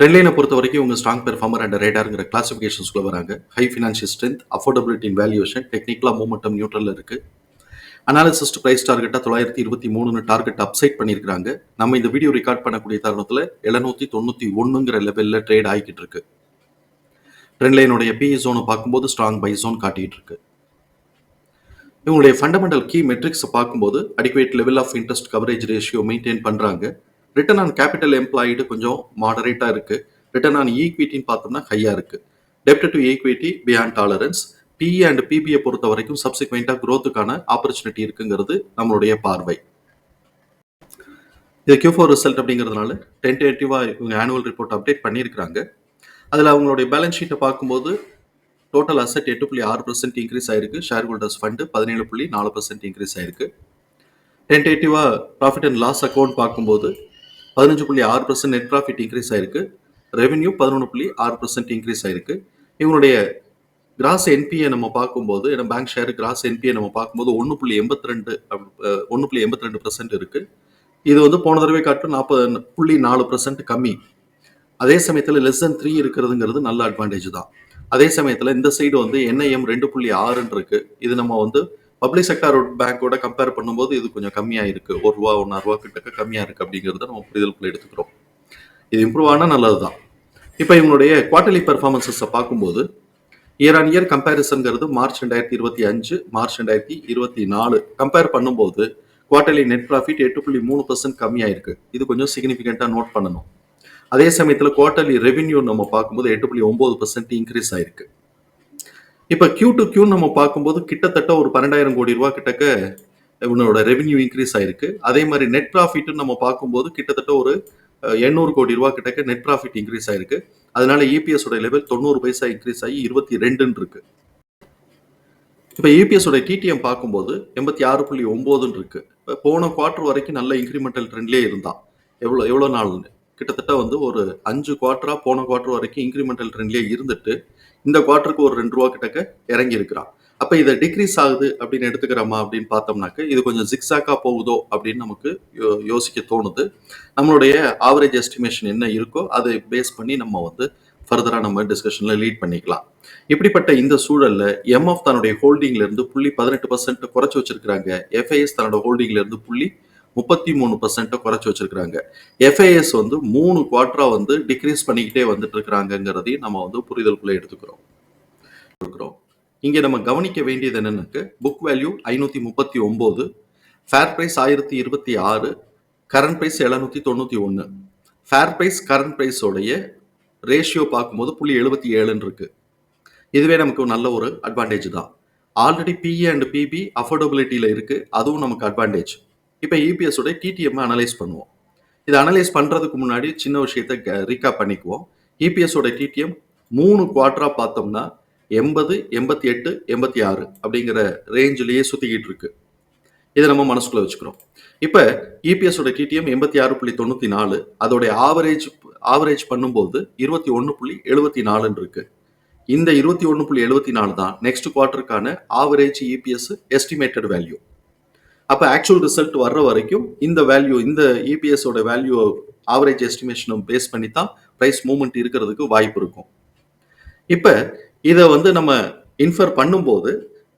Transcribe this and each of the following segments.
ட்ரெண்ட்லைனை பொறுத்த வரைக்கும் இவங்க ஸ்ட்ராங் பெர்ஃபார்மர் அண்ட் ரேடாருங்கிற கிளாசிஃபிகேஷன்ஸ்குள்ளே வராங்க. High financial strength affordability in valuation டெக்னிக்கலாக மூமெண்டம் நியூட்ரலில் இருக்குது அனாலிசிஸ்ட் ப்ரைஸ் டார்கெட்டா தொள்ளாயிரத்தி இருபத்தி மூணுன்னு டார்கெட் அப்சைட் பண்ணியிருக்காங்க நம்ம இந்த வீடியோ ரெக்கார்ட் பண்ணக்கூடிய தருணத்தில் எழுநூத்தி தொண்ணூற்றி ஒன்றுங்கிற லெவலில் ட்ரேட் ஆகிக்கிட்டு இருக்கு. ட்ரெண்ட்லைனுடைய பிஇ ஜோனை பார்க்கும்போது ஸ்ட்ராங் பை ஜோன் காட்டிகிட்டு இருக்கு. இவங்களுடைய ஃபண்டமெண்டல் கீ மெட்ரிக்ஸை பார்க்கும்போது adequate level of interest coverage ratio maintain பண்ணுறாங்க ரிட்டர்ன் ஆன் கேபிட்டல் எம்ப்ளாய்டு கொஞ்சம் மாடரேட்டாக இருக்குது ரிட்டர்ன் ஆன் ஈக்விட்டின்னு பார்த்தோம்னா ஹையாக இருக்குது டெப்ட் to equity beyond tolerance PE and PBI பொறுத்த வரைக்கும் சப்சிக்வெண்ட்டாக க்ரோத்துக்கான ஆப்பர்ச்சுனிட்டி இருக்குங்கிறது நம்மளுடைய பார்வை. இது கியூ ஃபோர் ரிசல்ட் அப்படிங்கிறதுனால டென்டேட்டிவாக இவங்க ஆனுவல் ரிப்போர்ட் அப்டேட் பண்ணியிருக்கிறாங்க. அதில் அவங்களுடைய பேலன்ஸ் ஷீட்டை பார்க்கும்போது டோட்டல் அசெட் எட்டு புள்ளி ஆறு பர்சன்ட் இன்க்ரீஸ் ஆயிருக்கு. ஷேர் ஹோல்டர்ஸ் ஃபண்டு பதினேழு புள்ளி நாலு பர்சன்ட் இன்க்ரீஸ் ஆயிருக்கு. டென்டேட்டிவாக ப்ராஃபிட் அண்ட் லாஸ் அக்கௌண்ட் பார்க்கும்போது பதினஞ்சு புள்ளி ஆறு பர்சன்ட் நெட் ப்ராஃபிட் இன்க்ரீஸ் ஆயிருக்கு. ரெவென்யூ பதினொன்று புள்ளி ஆறு பர்சன்ட் இன்க்ரீஸ் ஆயிருக்கு. இவங்களுடைய கிராஸ் என்பிஏ நம்ம பார்க்கும்போது ஏன்னா பேங்க் ஷேர் கிராஸ் என்பிஏ நம்ம பார்க்கும்போது ஒன்று புள்ளி எண்பத்தி ரெண்டு ஒன்று புள்ளி எண்பத்தி ரெண்டு பர்சன்ட் இருக்கு. இது வந்து போன தடவை காட்டும் நாற்பது புள்ளி நாலு பர்சன்ட் கம்மி. அதே சமயத்தில் லெஸ் தென் த்ரீ இருக்கிறதுங்கிறது நல்ல அட்வான்டேஜ் தான். அதே சமயத்தில் இந்த சைடு வந்து என்ஐஎம் ரெண்டு புள்ளி ஆறுன்னு இருக்கு. இது நம்ம வந்து பப்ளிக் செக்டார் பேங்கோட கம்பேர் பண்ணும்போது இது கொஞ்சம் கம்மியாக இருக்குது ஒரு ரூபா ஒன்றரை ரூபா கிட்டக்க கம்மியாக இருக்குது அப்படிங்கிறத நம்ம புரிதலுக்குள்ள எடுத்துக்கிறோம். இது இம்ப்ரூவ் ஆனால் நல்லது தான் இப்போ இவங்களுடைய குவார்டர்லி பெர்ஃபார்மன்ஸஸை பார்க்கும்போது இயர் ஆன் இயர் கம்பேரிசன்கிறது மார்ச் ரெண்டாயிரத்தி இருபத்தி அஞ்சு மார்ச் ரெண்டாயிரத்தி இருபத்தி நாலு கம்பேர் பண்ணும்போது குவார்டர்லி நெட் ப்ராஃபிட் எட்டு புள்ளி மூணு பர்சன்ட் கம்மியாயிருக்கு இது கொஞ்சம் சிக்னிஃபிகண்ட்டாக நோட் பண்ணணும். அதே சமயத்தில் குவார்டர்லி ரெவென்யூ நம்ம பார்க்கும்போது எட்டு புள்ளி ஒம்பது பர்சன்ட் இன்க்ரீஸ் ஆயிருக்கு. இப்போ கியூ டு கியூ நம்ம பார்க்கும்போது கிட்டத்தட்ட ஒரு பன்னெண்டாயிரம் கோடி ரூபா கிட்டக்க இவனோட ரெவென்யூ இன்க்ரீஸ் ஆயிருக்கு. அதே மாதிரி நெட் ப்ராஃபிட்னு நம்ம பார்க்கும்போது கிட்டத்தட்ட ஒரு எண்ணூறு கோடி ரூபா கிட்டக்க நெட் ப்ராஃபிட் இன்க்ரீஸ் ஆயிருக்கு. அதனால இபிஎஸ் உடைய லெவல் தொண்ணூறு பைசா இன்க்ரீஸ் ஆகி இருபத்தி ரெண்டுன்னு இருக்கு. இப்போ இபிஎஸ் உடைய டிடிஎம் பார்க்கும்போது எண்பத்தி ஆறு புள்ளி ஒம்போதுன்னு இருக்கு. இப்போ போன குவார்டர் வரைக்கும் நல்ல இன்க்ரிமெண்டல் ட்ரெண்ட்லேயே இருந்தான். எவ்வளோ எவ்வளோ நாள்னு. கிட்டத்தட்ட வந்து ஒரு அஞ்சு குவார்டரா போன குவார்டர் வரைக்கும் இன்க்ரிமெண்டல் ட்ரெண்ட்லேயே இருந்துட்டு இந்த குவார்டருக்கு ஒரு ரெண்டு ரூபா கிட்டக்க இறங்கி இருக்கிறான் அப்ப இதை டிக்ரீஸ் ஆகுது அப்படின்னு எடுத்துக்கிறோமா அப்படின்னு பார்த்தோம்னாக்க இது கொஞ்சம் ஜிக்ஸாக்கா போகுதோ அப்படின்னு நமக்கு யோ- யோசிக்க தோணுது. நம்மளுடைய ஆவரேஜ் எஸ்டிமேஷன் என்ன இருக்கோ அதை பேஸ் பண்ணி நம்ம வந்து ஃபர்தரா நம்ம டிஸ்கஷன்ல லீட் பண்ணிக்கலாம். இப்படிப்பட்ட இந்த சூழல்ல எம்எஃப் தன்னுடைய ஹோல்டிங்ல இருந்து புள்ளி பதினெட்டு பர்சன்ட் குறைச்சி வச்சிருக்காங்க எஃப்ஐஎஸ் தன்னோட ஹோல்டிங்ல இருந்து புள்ளி முப்பத்தி மூணு பர்சன்ட்டை குறைச்சி வச்சிருக்கிறாங்க. எஃப்ஐஎஸ் வந்து மூணு குவார்டரா வந்து டிக்ரீஸ் பண்ணிக்கிட்டே வந்துட்டு இருக்கிறாங்கிறதையும் நம்ம வந்து புரிதலுக்குள்ளே எடுத்துக்கிறோம். இருக்கிறோம் இங்கே நம்ம கவனிக்க வேண்டியது என்னன்னாக்க புக் வேல்யூ ஐநூற்றி முப்பத்தி ஒம்பது ஃபேர் ப்ரைஸ் ஆயிரத்தி இருபத்தி ஆறு கரண்ட் ப்ரைஸ் எழுநூற்றி தொண்ணூற்றி ஒன்று. ஃபேர் ப்ரைஸ் கரண்ட் ப்ரைஸோடைய ரேஷியோ பார்க்கும்போது புள்ளி எழுபத்தி ஏழுன்னு இருக்குது இதுவே நமக்கு ஒரு நல்ல ஒரு அட்வான்டேஜ் தான். ஆல்ரெடி பிஏ அண்ட் பிபி அஃபோர்டபிலிட்டியில் இருக்குது அதுவும் நமக்கு அட்வான்டேஜ் இப்போ இபிஎஸ் உடைய டிடிஎம் அனலைஸ் பண்ணுவோம். இதை அனலைஸ் பண்ணுறதுக்கு முன்னாடி சின்ன விஷயத்தை ரீகாப் பண்ணிக்குவோம். இபிஎஸ் உடைய டிடிஎம் மூணு குவார்டரா பார்த்தோம்னா எண்பது எண்பத்தி எட்டு எண்பத்தி ஆறு அப்படிங்கிற ரேஞ்சிலேயே சுற்றிக்கிட்டு இருக்கு. இதை நம்ம மனசுக்குள்ள வச்சுக்கிறோம். இப்போ இபிஎஸ் உடைய டிடிஎம் எண்பத்தி ஆறு புள்ளி தொண்ணூத்தி நாலு அதோடைய ஆவரேஜ் ஆவரேஜ் பண்ணும்போது இருபத்தி ஒன்று புள்ளி எழுபத்தி நாலுன்னு இருக்கு. இந்த இருபத்தி ஒன்று புள்ளி எழுபத்தி நாலு தான் நெக்ஸ்ட் குவார்ட்டருக்கான ஆவரேஜ் இபிஎஸ் எஸ்டிமேட்டட் வேல்யூ அப்போ ஆக்சுவல் ரிசல்ட் வர்ற வரைக்கும் இந்த வேல்யூ இந்த இபிஎஸோட வேல்யூ ஆவரேஜ் எஸ்டிமேஷனும் பேஸ் பண்ணி தான் ப்ரைஸ் மூவ்மெண்ட் இருக்கிறதுக்கு வாய்ப்பு இருக்கும். இப்போ இதை வந்து நம்ம இன்ஃபர் பண்ணும்போது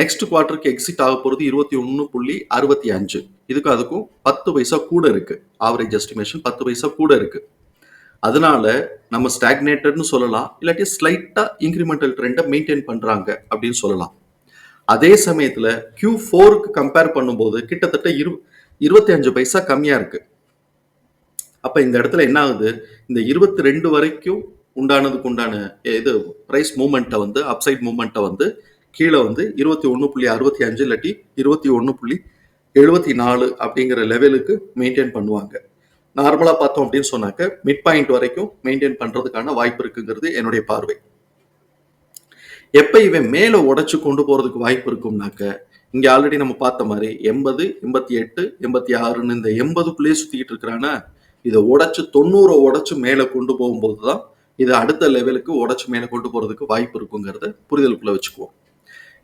நெக்ஸ்ட் குவார்ட்டருக்கு எக்ஸிட் ஆக போகிறது இருபத்தி ஒன்று புள்ளி அறுபத்தி அஞ்சு. இதுக்கு அதுக்கும் பத்து பைசா கூட இருக்கு. ஆவரேஜ் எஸ்டிமேஷன் பத்து பைசா கூட இருக்கு. அதனால நம்ம ஸ்டாக்னேட்டட்னு சொல்லலாம். இல்லாட்டி ஸ்லைட்டாக இன்க்ரிமெண்டல் ட்ரெண்டை மெயின்டைன் பண்ணுறாங்க அப்படின்னு சொல்லலாம். அதே சமயத்துல கியூ ஃபோருக்கு கம்பேர் பண்ணும்போது கிட்டத்தட்ட இரு இருபத்தி அஞ்சு பைசா கம்மியா இருக்கு. அப்ப இந்த இடத்துல என்ன ஆகுது? இந்த இருபத்தி ரெண்டு வரைக்கும் உண்டானதுக்கு உண்டான இது பிரைஸ் மூமெண்ட்டை வந்து அப்சைட் மூமெண்ட்டை வந்து கீழே வந்து இருபத்தி ஒன்று புள்ளி அறுபத்தி அஞ்சு இல்லாட்டி இருபத்தி ஒன்று புள்ளி எழுபத்தி நாலு அப்படிங்கிற லெவலுக்கு மெயின்டைன் பண்ணுவாங்க. நார்மலாக பார்த்தோம் அப்படின்னு சொன்னாக்க மிட் பாயிண்ட் வரைக்கும் மெயின்டைன் பண்ணுறதுக்கான வாய்ப்பு இருக்குங்கிறது என்னுடைய பார்வை. எப்போ இவன் மேலே உடைச்சு கொண்டு போகிறதுக்கு வாய்ப்பு இருக்கும்னாக்க இங்கே ஆல்ரெடி நம்ம பார்த்த மாதிரி எண்பது எண்பத்தி எட்டு எண்பத்தி ஆறுன்னு இந்த எண்பதுக்குள்ளேயே சுற்றிக்கிட்டு இருக்கிறானா? இதை உடச்சி தொண்ணூறை உடைச்சு மேலே கொண்டு போகும்போது தான் இதை அடுத்த லெவலுக்கு உடச்சி மேலே கொண்டு போகிறதுக்கு வாய்ப்பு இருக்குங்கிறத புரிதலுக்குள்ளே வச்சுக்குவோம்.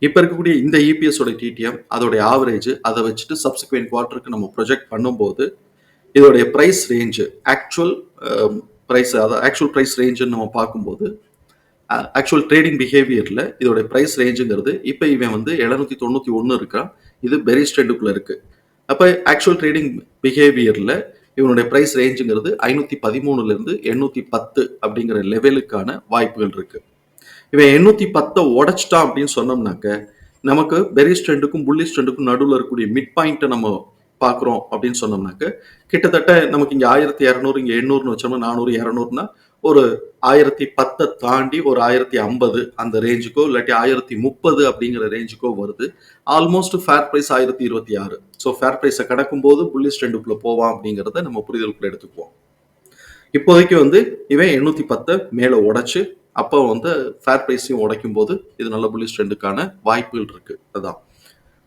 இப்போ இருக்கக்கூடிய இந்த இபிஎஸோட டிடிஎம் அதோடைய ஆவரேஜ் அதை வச்சுட்டு சப்சிக்வெண்ட் குவார்ட்டருக்கு நம்ம ப்ரொஜெக்ட் பண்ணும்போது இதோடைய ப்ரைஸ் ரேஞ்சு ஆக்சுவல் ப்ரைஸ் அதாவது ஆக்சுவல் ப்ரைஸ் ரேஞ்சுன்னு நம்ம பார்க்கும்போது ஆக்சுவல் ட்ரேடிங் பிஹேவியரில் இதோட ப்ரைஸ் ரேஞ்சுங்கிறது இப்போ இவன் வந்து எழுநூத்தி தொண்ணூற்றி ஒன்று இருக்கான் இது பெரிஸ் ட்ரெண்டுக்குள்ள இருக்கு. அப்போ ஆக்சுவல் ட்ரேடிங் பிஹேவியரில் இவனுடைய ப்ரைஸ் ரேஞ்சுங்கிறது ஐநூற்றி பதிமூணுலேருந்து எண்ணூற்றி பத்து அப்படிங்கிற லெவலுக்கான வாய்ப்புகள் இருக்கு. இவன் எண்ணூற்றி பத்தை உடைச்சிட்டான் அப்படின்னு சொன்னோம்னாக்க நமக்கு பெரிஸ் ட்ரெண்டுக்கும் புல்லிஸ் ட்ரெண்டுக்கும் நடுவில் இருக்கக்கூடிய மிட் பாயிண்ட்டை நம்ம பார்க்குறோம் அப்படின்னு சொன்னோம்னாக்க கிட்டத்தட்ட நமக்கு இங்கே ஆயிரத்தி இரநூறு இங்கே எண்ணூறுன்னு வச்சோம்னா நானூறு இரநூறுனா ஒரு ஆயிரத்தி பத்தை தாண்டி ஒரு ஆயிரத்தி ஐம்பது அந்த ரேஞ்சுக்கோ இல்லாட்டி ஆயிரத்தி முப்பது அப்படிங்கிற ரேஞ்சுக்கோ வருது. ஆல்மோஸ்ட் ஃபேர் ப்ரைஸ் ஆயிரத்தி இருபத்தி ஆறு. ஸோ ஃபேர் ப்ரைஸை கடக்கும் போது புல்லிஸ் ட்ரெண்டுக்குள்ள போவான் அப்படிங்கிறத நம்ம புரிதலுக்குள்ள எடுத்துக்குவோம். இப்போதைக்கு வந்து இவன் எண்ணூற்றி பத்தை மேலே உடைச்சு அப்போ வந்து ஃபேர் ப்ரைஸையும் உடைக்கும் போது இது நல்ல புல்லிஸ் ட்ரெண்டுக்கான வாய்ப்புகள் இருக்குது அதான்.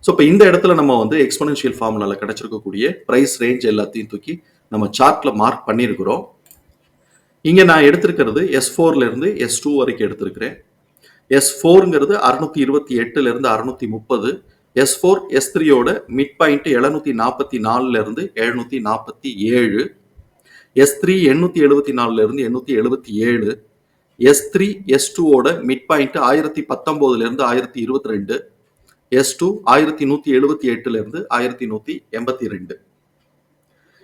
ஸோ இப்போ இந்த இடத்துல நம்ம வந்து எக்ஸ்போனன்ஷியல் ஃபார்முலாவில் கிடச்சிருக்கக்கூடிய ப்ரைஸ் ரேஞ்ச் எல்லாத்தையும் தூக்கி நம்ம சார்ட்டில் மார்க் பண்ணியிருக்கிறோம். இங்கே நான் எடுத்திருக்கிறது எஸ் ஃபோர்லேருந்து எஸ் டூ வரைக்கும் எடுத்திருக்கிறேன். எஸ் ஃபோருங்கிறது அறுநூத்தி இருபத்தி எட்டுலேருந்து அறுநூத்தி முப்பது. எஸ் ஃபோர் எஸ் த்ரீயோட மிட் பாயிண்ட் எழுநூத்தி நாற்பத்தி நாலுலேருந்து எழுநூத்தி நாற்பத்தி ஏழு. எஸ் த்ரீ எண்ணூற்றி எழுபத்தி நாலுலேருந்து எண்ணூற்றி எழுபத்தி ஏழு. எஸ் த்ரீ எஸ் டூவோட மிட் பாயிண்ட் ஆயிரத்தி பத்தொம்போதுலேருந்து ஆயிரத்தி இருபத்தி ரெண்டு. எஸ் டூ ஆயிரத்தி நூற்றி எழுபத்தி எட்டுலேருந்து ஆயிரத்தி நூற்றி எண்பத்தி ரெண்டு.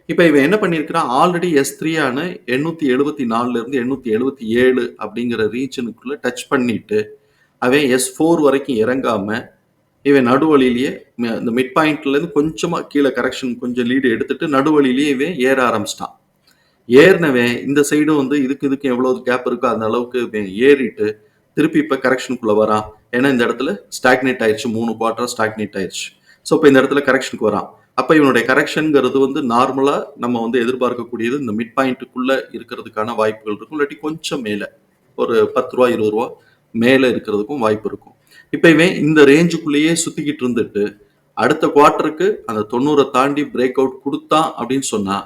இப்போ இவன் என்ன பண்ணியிருக்கிறான்? ஆல்ரெடி எஸ் த்ரீயான எண்ணூத்தி எழுபத்தி நாலுல இருந்து எண்ணூத்தி எழுபத்தி ஏழு அப்படிங்கிற ரீஜனுக்குள்ள டச் பண்ணிட்டு அவன் எஸ் ஃபோர் வரைக்கும் இறங்காம இவன் நடுவழியிலேயே ம- இந்த மிட் பாயிண்ட்ல இருந்து கொஞ்சமா கீழே கரெக்ஷன் கொஞ்சம் லீடு எடுத்துட்டு நடுவழியிலேயே இவன் ஏற ஆரம்பிச்சிட்டான். ஏறினவன் இந்த சைடும் வந்து இதுக்கு இதுக்கு எவ்வளோ கேப் இருக்கோ அந்த அளவுக்கு இவன் ஏறிட்டு திருப்பி இப்போ கரெக்ஷனுக்குள்ள வரான். ஏன்னா இந்த இடத்துல ஸ்டாக்னேட் ஆயிடுச்சு மூணு குவார்டர் ஸ்டாக்னேட் ஆயிடுச்சு ஸோ இப்போ இந்த இடத்துல கரெக்ஷனுக்கு வரான். அப்போ இவனுடைய கரெக்ஷனுங்கிறது வந்து நார்மலாக நம்ம வந்து எதிர்பார்க்கக்கூடியது இந்த மிட் பாயிண்ட்டுக்குள்ள இருக்கிறதுக்கான வாய்ப்புகள் இருக்கும். இல்லாட்டி கொஞ்சம் மேலே ஒரு பத்து ரூபா இருபது ரூபா மேலே இருக்கிறதுக்கும் வாய்ப்பு இருக்கும். இப்போ இவன் இந்த ரேஞ்சுக்குள்ளேயே சுத்திக்கிட்டு இருந்துட்டு அடுத்த குவார்ட்டருக்கு அந்த தொண்ணூறை தாண்டி பிரேக் அவுட் கொடுத்தான் அப்படின்னு சொன்னா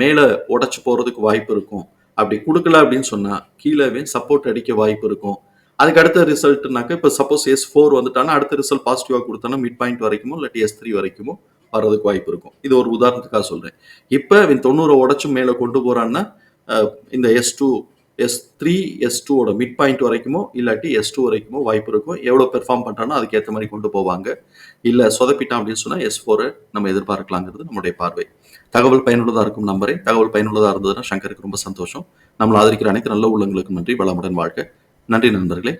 மேலே உடைச்சு போறதுக்கு வாய்ப்பு இருக்கும். அப்படி கொடுக்கல அப்படின்னு சொன்னா கீழே சப்போர்ட் அடிக்க வாய்ப்பு இருக்கும். அதுக்கு அடுத்த ரிசல்ட்னாக்க இப்போ சப்போஸ் எஸ் ஃபோர் வந்துட்டானா அடுத்த ரிசல்ட் பாசிட்டிவாக கொடுத்தானா மிட் பாயிண்ட் வரைக்குமோ இல்லாட்டி எஸ் த்ரீ வரைக்குமோ வர்றதுக்கு வாய்ப்பு இருக்கும். இது ஒரு உதாரணத்துக்காக சொல்றேன். இப்போ இவன் தொண்ணூறை உடச்சும் மேலே கொண்டு போறான்னா இந்த S two S three S டூவோட மிட் பாயிண்ட் வரைக்குமோ இல்லாட்டி எஸ் டூ வரைக்குமோ வாய்ப்பு இருக்கும். எவ்வளோ பெர்ஃபார்ம் பண்ணுறானோ அதுக்கேற்ற மாதிரி கொண்டு போவாங்க. இல்லை சொதப்பிட்டான் அப்படின்னு சொன்னால் எஸ் ஃபோரை நம்ம எதிர்பார்க்கலாங்கிறது நம்முடைய பார்வை. தகவல் பயனுள்ளதாக இருக்கும் நம்பரே. தகவல் பயனுள்ளதாக இருந்ததுன்னா சங்கருக்கு ரொம்ப சந்தோஷம். நம்மளை ஆதரிக்கிற அனைத்து நல்ல உள்ளங்களுக்கும் நன்றி. வளமுடன் வாழ்க. நன்றி நண்பர்களே.